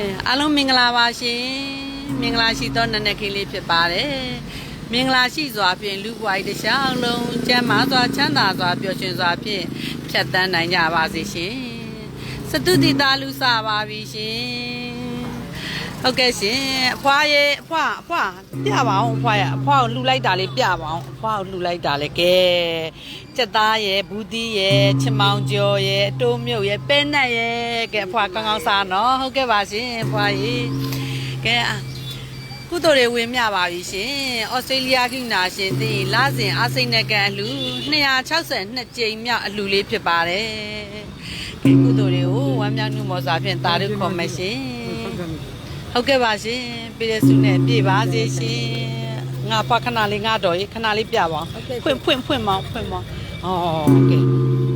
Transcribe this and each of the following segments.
အဲအားလုံးမင်္ဂလာပါရှင်မင်္ဂလာရှိသောနက်နက်ခင်းလေးဖြစ်ပါတယ်မင်္ဂလာရှိစွာဖြင့်လူပွားတစ်ချောင်းလုံးကျမ်းမာစွာချမ်းသာစွာပျော်ရွှင်စွာဖြင့်ဖြတ်တန်းနိုင်ကြပါစေရှင်စတုတိသားလူစပါပြီရှင် ဟုတ်ကဲ့ရှင်အဖွားရဲ့အဖွားအဖွားပြပါအောင်အဖွားရဲ့အဖွားကိုလှူလိုက်တာလေးပြပါအောင်အဖွားကိုလှူလိုက်တာလေးကဲစက်သားရဲ့ဘူးသီးရဲ့ချမောင်ကျော်ရဲ့အတိုးမြုပ်ရဲ့ပဲနက်ရဲ့ကဲအဖွားကောင်းကောင်းစားနော်ဟုတ်ကဲ့ပါရှင်အဖွားကြီးကဲအာကုသိုလ်တွေဝင်မြပါပြီရှင်ဩစတြေးလျကိနာရှင်တင်လာစဉ်အစိမ့်နဲ့ကန်အလှ262ကြိမ်မြောက်အလှလေးဖြစ်ပါတယ်ကဲကုသိုလ်တွေကိုဝမ်းမြောက်မှုမောစွာဖြင့်တာရုခေါ်မယ်ရှင် ဟုတ်ကဲ့ပါရှင်ပြည်တဲ့စုနဲ့ပြေပါစေရှင်ငါဖခဏလေးငါတော်ရေခဏလေးပြပါအောင်ဖွင့်ဖွင့်ဖွင့်မောင်းဖွင့်မောင်းဩကဲ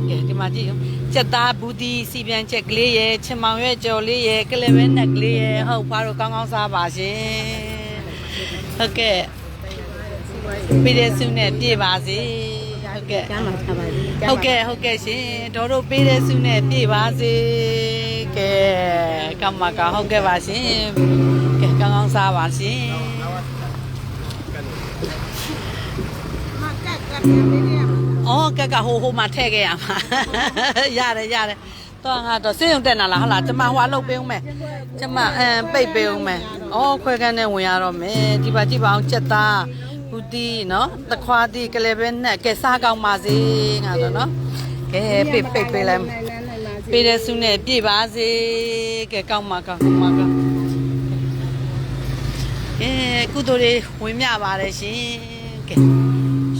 ကဲဒီမှာကြည့်ရောစက်သားဘူးဒီစီပြန်ချက်ကလေးရဲ့ချင်မောင်ရဲ့ကြော်လေးရဲ့ကလဝဲနက်ကလေးရဲ့ဟုတ်ဖားတော့ကောင်းကောင်းစားပါရှင်ဟုတ်ကဲ့ပြည်တဲ့စုနဲ့ပြေပါစေဟုတ်ကဲ့ကျမ်းမှာထားပါလိမ့် ဟုတ်ကဲ့ဟုတ်ကဲ့ရှင်ဒေါ်တို့ပေးတဲ့ဆုနဲ့ပြည့်ပါစေကဲကမ္မကဟုတ်ကဲ့ပါရှင်ကဲကောင်းကောင်းစားပါရှင်မကတ်ကတ်နေနေရမှာအော်ကက်ကဟိုဟိုမှာထည့်ခဲ့ရမှာရတယ်ရတယ်တော့ငါတော့စေးုံတက်လာလားဟုတ်လားကျမဟိုအလုပ်ပေးဦးမယ်ကျမအမ်ပိတ်ပေးဦးမယ်အော်ခွဲကန်းနဲ့ဝင်ရတော့မယ်ဒီပါကြည့်ပါအောင်ချက်သားဘူး တီနော်တခွားတီကလေးပဲနဲ့ကဲစားကောင်းပါစေငါတော့နော်ကဲပိတ်ပိတ်ပေးလိုက်နိုင်နိုင်နိုင်ပါစေပေးတဲ့ဆုနဲ့ပြည့်ပါစေကဲကောင်းပါကောင်းကောင်းပါကောင်းကဲကုသိုလ်တွေဝင်မြပါတယ်ရှင်ကဲ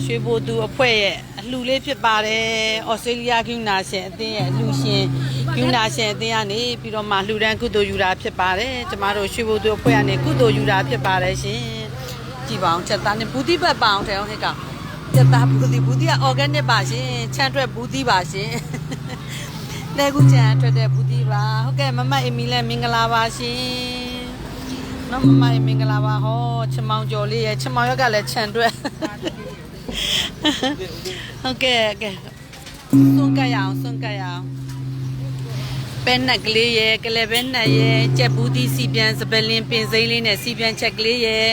ရွှေဘိုသူအဖွဲ့ရဲ့အလှူလေးဖြစ်ပါတယ်ဩစတြေးလျကယူနာရှင်အသင်းရဲ့အလှူရှင်ကယူနာရှင်အသင်းကနေပြီးတော့မှလှူဒန်းကုသိုလ်ယူတာဖြစ်ပါတယ်ကျမတို့ရွှေဘိုသူအဖွဲ့ကနေကုသိုလ်ယူတာဖြစ်ပါတယ်ရှင် ကြည်ပါအောင်ချက်သားနဲ့ဘူးတိပတ်ပါအောင်တယ်အောင်ဟဲ့ကောင်ချက်သားဘူးတိဘူးတိက organic ပါရှင်ချမ်းတွက်ဘူးတိပါရှင်လဲကူချန်ထွက်တဲ့ဘူးတီပါဟုတ်ကဲ့မမအီမီလည်းမင်္ဂလာပါရှင်နော်မမအီမင်္ဂလာပါဟောချမောင်ကျော်လေးရဲ့ချမောင်ရက်ကလည်းခြံတွက်ဟုတ်ကဲ့ကဲစွန့်ကပ်ရအောင်စွန့်ကပ်ရအောင်ပဲနက်ကလေးရဲ့ကလေးပဲနက်ရဲ့ကြက်ဘူးတီစီပြန်စပယ်လင်းပင်စိမ့်လေးနဲ့စီပြန်ချက်ကလေးရဲ့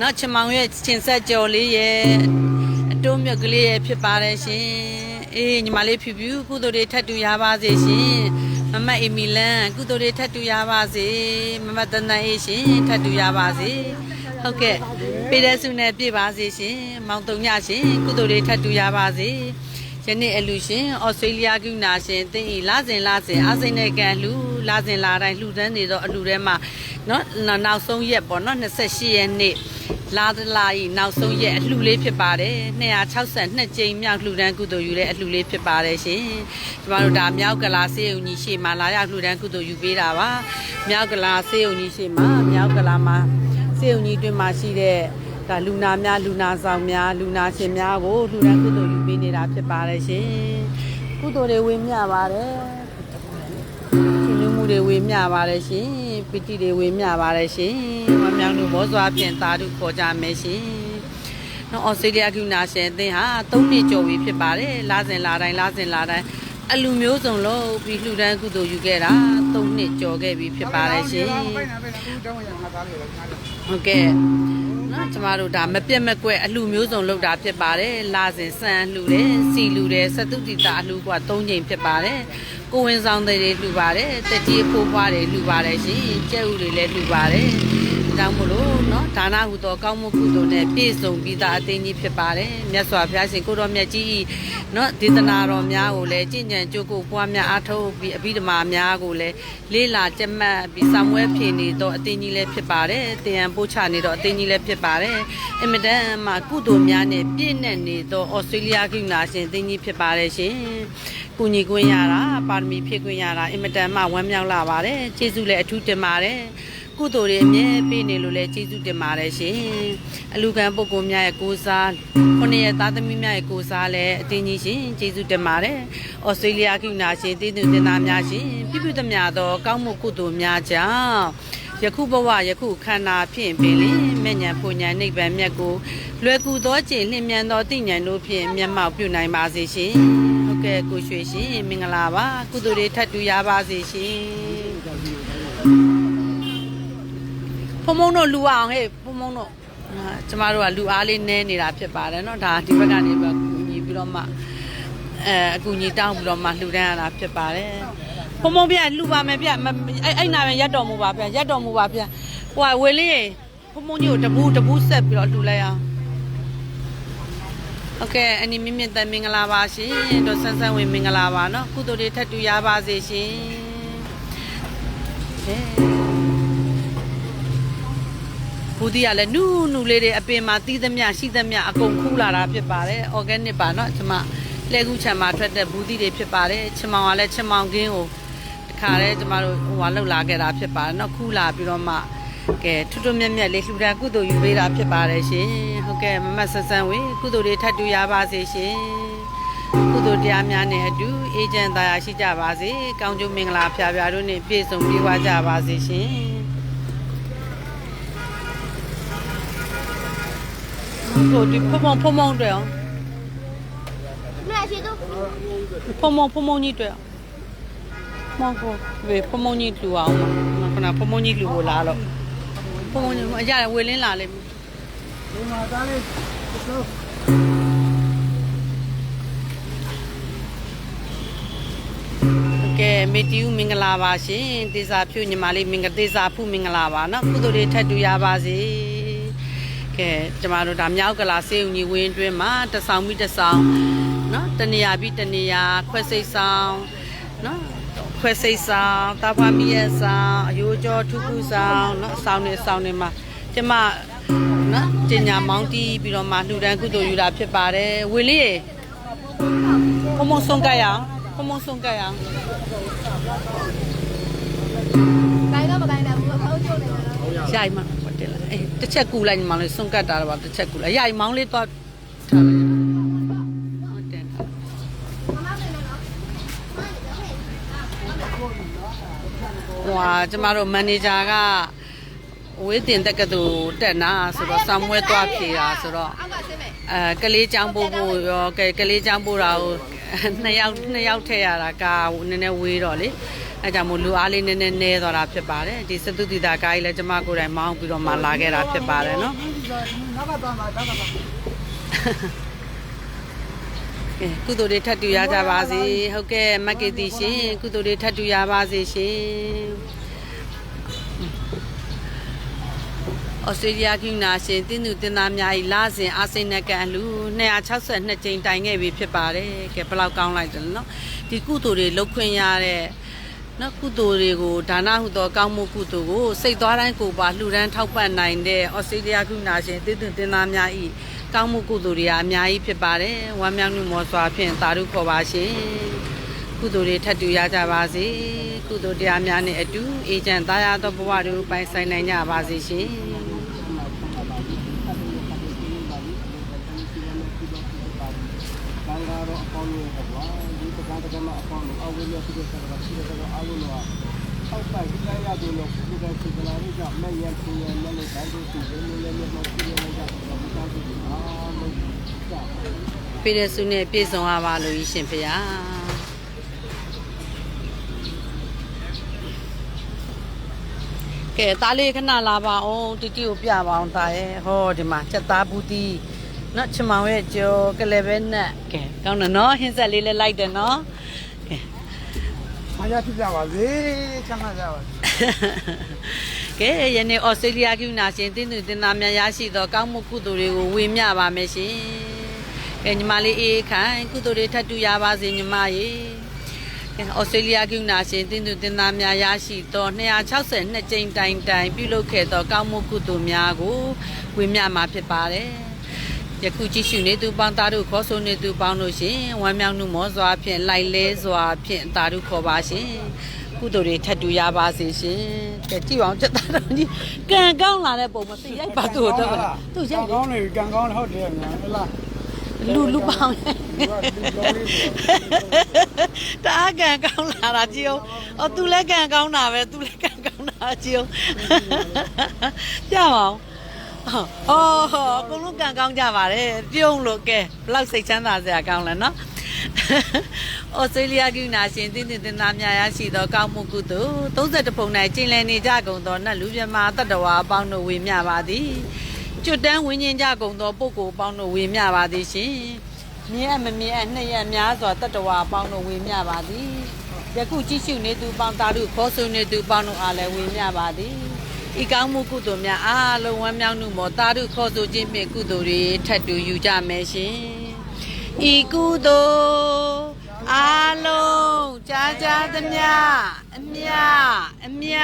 နောက်ချမောင်ရဲ့ချင်းဆက်ကျော်လေးရဲ့အတိုးမြတ်ကလေးရဲ့ဖြစ်ပါတယ်ရှင်အေးညီမလေးဖြူဖြူကုသိုလ်တွေထပ်တူရပါစေရှင်မမအီမီလန်ကုသိုလ်တွေထပ်တူရပါစေမမတန်တန်အေးရှင်ထပ်တူရပါစေဟုတ်ကဲ့ပေးတဲ့ဆုနဲ့ပြည့်ပါစေရှင်မောင်တုံညရှင်ကုသိုလ်တွေထပ်တူရပါစေယနေ့အလူရှင်ဩစတြေးလျကုနာရှင်တင်းဤလာစဉ်လာစဉ်အစိမ့်နဲ့ကန်လှူ လာစဉ်လာတိုင်းလှူဒန်းနေတော့အလူထဲမှာเนาะနောက်ဆုံးရက်ပေါ့เนาะ28ရက်နေ့ လာဒလာဤနောက်ဆုံးရက်အလှူလေးဖြစ်ပါတယ်262ကြိမ်မြောက်လှူဒန်းကုသိုလ်ယူတဲ့အလှူလေးဖြစ်ပါတယ်ရှင်ကျမတို့ဒါမြောက်ကလာစေုံကြီးရှေ့မှာလာရောက်လှူဒန်းကုသိုလ်ယူပေးတာပါမြောက်ကလာစေုံကြီးရှေ့မှာမြောက်ကလာမှာစေုံကြီးတွင်မှာရှိတဲ့ဒါလူနာများလူနာဆောင်များလူနာရှင်များကိုလှူဒန်းကုသိုလ်ယူပေးနေတာဖြစ်ပါတယ်ရှင်ကုသိုလ်တွေဝင်မြပါတယ်ရှင်လူမှု တွေဝေမျှပါတယ်ရှင်ပီတိတွေဝေမျှပါတယ်ရှင်မမြောင်တို့ဘောစွာဖြင့်သာဓုခေါ်ကြမယ်ရှင်နော်အော်စတြေးလျကယူနာရှင်အသင်းဟာ၃နှစ်ကျော်ပြီဖြစ်ပါတယ်လာစဉ်လာတိုင်းလာစဉ်လာတိုင်းအလူမျိုးစုံလို့ပြီးလှူဒန်းကုသိုလ်ယူခဲ့တာ၃နှစ်ကျော်ခဲ့ပြီဖြစ်ပါတယ်ရှင်ဖိတ်နေဖိတ်နေဘူးတောင်းရမှာသားလို့ငါလည်းဟုတ်ကဲ့နော်ကျမတို့ဒါမပြတ်မကွက်အလှမျိုးစုံလုပ်တာဖြစ်ပါတယ်လာစဉ်စံလှူတယ်စီလှူတယ်စတုတိတာအလှက၃ချိန်ဖြစ်ပါတယ် ကိုဝင်ဆောင်တွေလှူပါတယ်တတိအဖိုးဖွားတွေလှူပါတယ်ရှင်ကျဲဥတွေလည်းလှူပါတယ်ဒါ ကြောင့်မို့လို့နော်ဒါနဟုသောကောင်းမှုကုသိုလ်နဲ့ပြည့်စုံပြီးသားအသိကြီးဖြစ်ပါတယ်မြတ်စွာဘုရားရှင်ကိုတော်မြတ်ကြီးဤနော်ဒေသနာတော်များကိုလည်းကြည်ညံကြိုးကိုပွားများအားထုတ်ပြီးအဘိဓမ္မာများကိုလည်းလေးလာကြက်မှတ်ပြီးစာမွဲဖြေနေတော့အသိကြီးလည်းဖြစ်ပါတယ်တရားပို့ချနေတော့အသိကြီးလည်းဖြစ်ပါတယ်အင်မတန်မှကုသိုလ်များနဲ့ပြည့်နဲ့နေတော့ဩစတြေးလျကိနာရှင်အသိကြီးဖြစ်ပါတယ်ရှင်ကုညီခွင့်ရတာပါရမီဖြည့်ခွင့်ရတာအင်မတန်မှဝမ်းမြောက်လာပါတယ်ကျေးဇူးလည်းအထူးတင်ပါတယ် ကုသိုလ်တွေအမြဲပေးနေလို့လည်းကျေးဇူးတင်ပါတယ်ရှင်အလူခံပုဂ္ဂိုလ်များရဲ့ကိုးစားခုနှစ်ရဲ့သားသမီးများရဲ့ကိုးစားလည်းအတင်းကြီးရှင်ကျေးဇူးတင်ပါတယ်ဩစတြေးလျကိနာရှင်တည်သူတင်သားများရှင်ပြည့်ပြည့်သမျှသောကောင်းမှုကုသိုလ်များကြောင့်ယခုဘဝယခုခန္ဓာဖြင့်ပင်လင်မဲ့ညာပူညာနိဗ္ဗာန်မြတ်ကိုလွယ်ကူသောခြင်းလျင်မြန်သောတိညာဉ်တို့ဖြင့်မျက်မှောက်ပြုနိုင်ပါစေရှင်ဟုတ်ကဲ့ကိုရွှေရှင်မင်္ဂလာပါကုသိုလ်တွေထပ်တူရပါစေရှင် ဖုံဖုံတို့လူအောင်ဟဲ့ဖုံဖုံတို့အာကျမတို့ကလူအားလေးနဲနေတာဖြစ်ပါတယ်เนาะဒါဒီဘက်ကနေပြီးတော့ညီပြီးတော့မှအဲအကူညီတောင်းပြီးတော့မှလှူဒန်းရတာဖြစ်ပါတယ်ဖုံဖုံပြလှူပါမယ်ပြမအဲ့အဲ့နာပဲရက်တော်မူပါဗျရက်တော်မူပါဗျဟိုကဝေလေးရေဖုံဖုံကြီးကိုတပူးတပူးဆက်ပြီးတော့လှူလိုက်အောင်โอเคအနီမြင့်မြင့်တန်မင်္ဂလာပါရှင်တို့ဆန်းဆန်းဝင်မင်္ဂလာပါเนาะကုသိုလ်တွေထပ်တူရပါစေရှင်ဟဲ့ ဘူးတီကလည်းနူးနူးလေးတွေအပင်မှာတီးသမျှရှိသမျှအကုန်ခူးလာတာဖြစ်ပါတယ်။ organic ပါเนาะကျွန်မလဲကူးချံမှာထွက်တဲ့ဘူးတီတွေဖြစ်ပါတယ်။ချင်မောင်ကလည်းချင်မောင်ကင်းကိုတခါလဲကျွန်မတို့ဟိုဟာလှုပ်လာခဲ့တာဖြစ်ပါတယ်เนาะခူးလာပြီးတော့မှကဲထွတ်ထွတ်မြက်မြက်လေးလှူဒါကုသိုလ်ယူပေးတာဖြစ်ပါတယ်ရှင်။ဟုတ်ကဲ့မမတ်ဆန်းဆန်းဝေကုသိုလ်တွေထပ်တူရပါစေရှင်။ကုသိုလ်တရားများနဲ့အတူအေဂျင့်သားရရှိကြပါစေ။ကောင်းကျိုးမင်္ဂလာဖျားဖျားတို့နဲ့ပြည့်စုံပြည့်ဝကြပါစေရှင်။ ဟိုဒီဖုံဖုံဖုံဖုံတွေ့အောင်မလားရှိတော့ဖုံဖုံဖုံဖုံကြီးတွေ့အောင်မောင်ကိုဝေဖုံဖုံကြီးလူအောင်ခဏဖုံဖုံကြီးလူကိုလာတော့ဖုံဖုံကြီးအကြရဝေလင်းလာလိမ့်မယ်ဒီမှာသားလေးတော့ကဲမေတီဦးမင်္ဂလာပါရှင်ဒေစာဖြူညီမလေးမင်္ဂဒေစာဖူးမင်္ဂလာပါနော်ကုသိုလ်တွေထပ်တူရပါစေ ကဲကျမတို့ဒါမြောက်ကလာစေဦးကြီးဝင်းတွင်းမှာတဆောင်ပြီးတဆောင်နော်တနေရာပြီးတနေရာခွဲစိတ်ဆောင်နော်ခွဲစိတ်ဆောင်တာဖာမီရဲ့ဆောင်အယိုးကျော်ထုခုဆောင်နော်အဆောင်နေဆောင်နေမှာကျမနော်တင်ညာမောင်းတီးပြီးတော့မှလှူဒန်းကုသိုလ်ယူတာဖြစ်ပါတယ်ဝေလေးရေဘုံမဆုံးကြရအောင်ဘုံမဆုံးကြရအောင်တိုင်းတော့မတိုင်းတော့ဘူးဖောက်ကျုံနေတယ်နော်ရိုက်မှဟုတ်တယ်လား အေးတစ်ချက်ကူလိုက်ညီမလေးစွန့်ကတ်တာတော့ပါတစ်ချက်ကူလိုက်ရိုက်မောင်းလေးတော့ထားလိုက်ဟုတ်တယ်ထားမမနေနော်ဟိုဟာကျမတို့မန်နေဂျာကဝေးတင်တက်ကတူတက်နာဆိုတော့ဆောင်းမွဲသွားဖြေတာဆိုတော့အောက်ကဆင်းမယ်အဲကလေးချောင်းပို့ဖို့ရောကဲကလေးချောင်းပို့တာကိုနှစ်ယောက်နှစ်ယောက်ထည့်ရတာကာနည်းနည်းဝေးတော့လေ အဲကြောင့်မို့လူအားလေးနည်းနည်းနဲသွားတာဖြစ်ပါတယ်ဒီစတုတိတာကားကြီးလည်းကျမကိုယ်တိုင်မောင်းပြီးတော့မှလာခဲ့တာဖြစ်ပါတယ်နော်နောက်ကသွားမှာတောက်ကပါကဲကုသိုလ်တွေထပ်တူရကြပါစေဟုတ်ကဲ့မက်ကီတီရှင်ကုသိုလ်တွေထပ်တူရပါစေရှင်ဩစတြေးလျကနာရှင်တင်းသူတင်းသားများဤလာစဉ်အာစိန်နကန်အလူ262ကြိမ်တိုင်ခဲ့ပြီဖြစ်ပါတယ်ကဲဘယ်လောက်ကောင်းလိုက်တယ်နော်ဒီကုသိုလ်တွေလှုပ်ခွင့်ရတဲ့ နော်ကုသိုလ်တွေကိုဒါနဟုသောကောင်းမှုကုသိုလ်ကိုစိတ်သွားတိုင်းကိုပါလှူဒန်းထောက်ပံ့နိုင်တဲ့ဩစတြေးလျကုနာရှင်တည်တွင်တင်သားများဤကောင်းမှုကုသိုလ်တွေဟာအများကြီးဖြစ်ပါတယ်ဝမ်းမြောက်မှုမောစွာဖြင့်သာဓုခေါ်ပါရှင်ကုသိုလ်တွေထပ်တူရကြပါစေကုသိုလ်တရားများနဲ့အတူအေဂျင့်သားရသောဘဝတို့ပိုင်ဆိုင်နိုင်ကြပါစေရှင်ဘာသာတော့အပေါင်းလို့ပါ 1.5အောက်ဝေးရောက်ပြီးတော့ဆက်လာရှိတယ်ကတော့အားလုံးကအောက်ပိုင်းဒီကရတဲ့လို့ဒီကစီကလာရကြမဲ့ရပြင်းရမဲ့လို့တိုင်းတို့သူလည်းလည်းလည်းမဖြစ်ရလိုက်ကြတော့မကောင်းဘူးအားလုံးကြောက်ပြည်တဲ့စုနဲ့ပြည်စုံရပါလို့ရှင်ဖေယားကဲသားလေးခဏလာပါအောင်တီတီကိုပြပါအောင်သားရဲ့ဟောဒီမှာချက်သားဘူးတီနော်ချမောင်ရဲ့ကြောကလေးပဲနဲ့ကဲကောင်းတယ်နော်ဟင်းဆက်လေးလည်းလိုက်တယ်နော် ရဖြစ်ကြပါစေ။ချမ်းသာကြပါစေကဲယနေ့ဩစတြေးလျကနာရှင်တင်းသူတင်သားများရရှိသောကောင်းမှုကုသိုလ်တွေကိုဝေမျှပါမယ်ရှင်။ကဲညီမလေးအေးခိုင်ကုသိုလ်တွေထပ်တူရပါစေညီမရေ။ကဲဩစတြေးလျကနာရှင်တင်းသူတင်သားများရရှိသော262ကြိမ်တိုင်တိုင်ပြုလုပ်ခဲ့သောကောင်းမှုကုသိုလ်များကိုဝေမျှမှာဖြစ်ပါတယ်။ ယခုကြည့်ရှုနေသူပေါင်းသားတို့ခေါ်ဆိုနေသူပေါင်းတို့ရှင်ဝမ်းမြောက်မှုမောစွာဖြင့်လိုက်လဲစွာဖြင့်တာတို့ခေါ်ပါရှင်ကုသိုလ်တွေထပ်တူရပါစေရှင်ကဲကြည့်ပါအောင်စက်သားတော်ကြီးကံကောင်းလာတဲ့ပုံမသိရိုက်ပါသူ့တော့သူ့ရိုက်လေကောင်းလေကံကောင်းဟုတ်တယ်မြန်ဟလားလူလူပေါင်းတအားကံကောင်းလာတာကြည့်အောင်အော်သူလည်းကံကောင်းတာပဲသူလည်းကံကောင်းတာကြည့်အောင်ပြပါအောင် အော်ဟောအကုန်လုံးကံကောင်းကြပါတယ်ပြုံးလို့ကဲဘလောက်စိတ်ချမ်းသာစရာကောင်းလဲနော်ဩစတြေးလျကနာရှင်တင်းတင်းတင်းသားများရရှိသောကောင်းမှုကုသိုလ်32ပုံ၌ကျင်လည်နေကြကုန်သောနတ်လူမြမတတ္တဝါအပေါင်းတို့ဝေမျှပါသည်ကျွတ်တန်းဝင်းကျင်ကြကုန်သောပုဂ္ဂိုလ်အပေါင်းတို့ဝေမျှပါသည်ရှင်မြင်အမမြင်အနှစ်ရများစွာတတ္တဝါအပေါင်းတို့ဝေမျှပါသည်ယခုကြည့်ရှုနေသူပေါင်းသားတို့ခေါ်ဆိုနေသူပေါင်းတို့အားလည်းဝေမျှပါသည် ဤကောင်းမှုကုသိုလ်များအားလုံးဝမ်းမြောက်မှုမောတာတို့ခေါ်ဆိုခြင်းဖြင့်ကုသိုလ်တွေထပ်တူယူကြမယ်ရှင်ဤကုသိုလ်အားလုံးကြာကြာသမျှအမြအမြ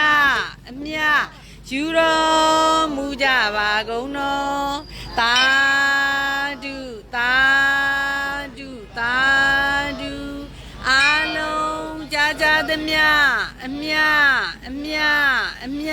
အမြယူတော်မူကြပါကုန်တော်တာဓုတာဓုတာဓုအားလုံးကြာကြာသမျှအမြအမြအမြ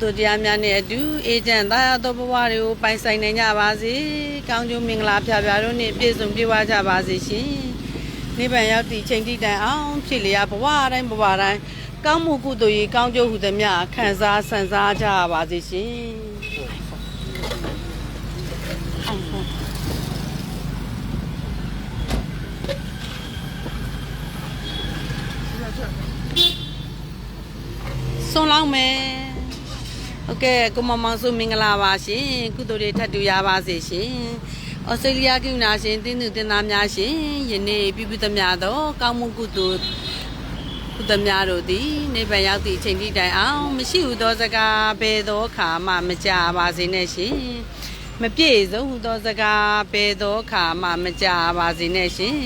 သိုလ်တရားများနဲ့အတူအေဂျင့်သားရသောဘဝတွေကိုပိုင်ဆိုင်နိုင်ကြပါစေ။ကောင်းကျိုးမင်္ဂလာဖျားဖျားတို့နဲ့ပြည့်စုံပြည့်ဝကြပါစေရှင်။နိဗ္ဗာန်ရောက်သည့်ချိန်တိတိုင်အောင်ဖြစ်လျာဘဝတိုင်းဘဝတိုင်းကောင်းမှုကုသိုလ်ရေးကောင်းကျိုးဟုသမျှခံစားဆန်စားကြပါစေရှင်။ဆွန်လောင်းမယ်။ ဟုတ်ကဲ့ကိုမမောင်စုမင်္ဂလာပါရှင်ကုသိုလ်တွေထပ်တူရပါစေရှင်ဩစတြေးလျကနာရှင်တင်းသူတင်းသားများရှင်ယနေ့ပြုပြုသမျှသောကောင်းမှုကုသိုလ်ကုသမျှတို့သည်နိဗ္ဗာန်ရောက်သည့်အချိန်ထိတိုင်အောင် မရှိဟုသောစကားဘယ်သောအခါမှမကြပါစေနဲ့ရှင်မပြည့်စုံဟုသောစကားဘယ်သောအခါမှမကြပါစေနဲ့ရှင်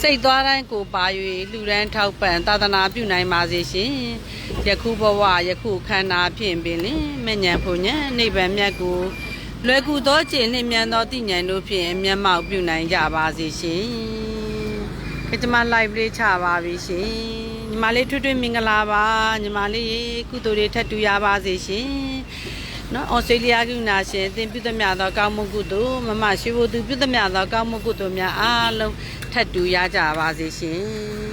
စိတ်သွားတိုင်းကိုပါ၍လူရန်ထောက်ပံ့သာသနာပြုနိုင်ပါစေရှင်ယခုဘဝယခုခန္ဓာဖြင့်ပင်လင်မညံဖုန်ညံနိဗ္ဗာန်မြတ်ကိုလွယ်ကူသောခြင်းနှင့်မြန်သောတည်ဉာဏ်တို့ဖြင့်မျက်မှောက်ပြုနိုင်ကြပါစေရှင်ခကြမ live လေးချပါပြီရှင်ညီမလေးထွတ်ထွတ်မင်္ဂလာပါညီမလေးကုသိုလ်တွေထပ်တူရပါစေရှင် နော်ဩစတြေးလျကနာရှင်အသင်ပြုသမျှသောကောင်းမှုကုသိုလ်မမရှိဖို့သူပြုသမျှသောကောင်းမှုကုသိုလ်များအားလုံးထပ်တူရကြပါစေရှင်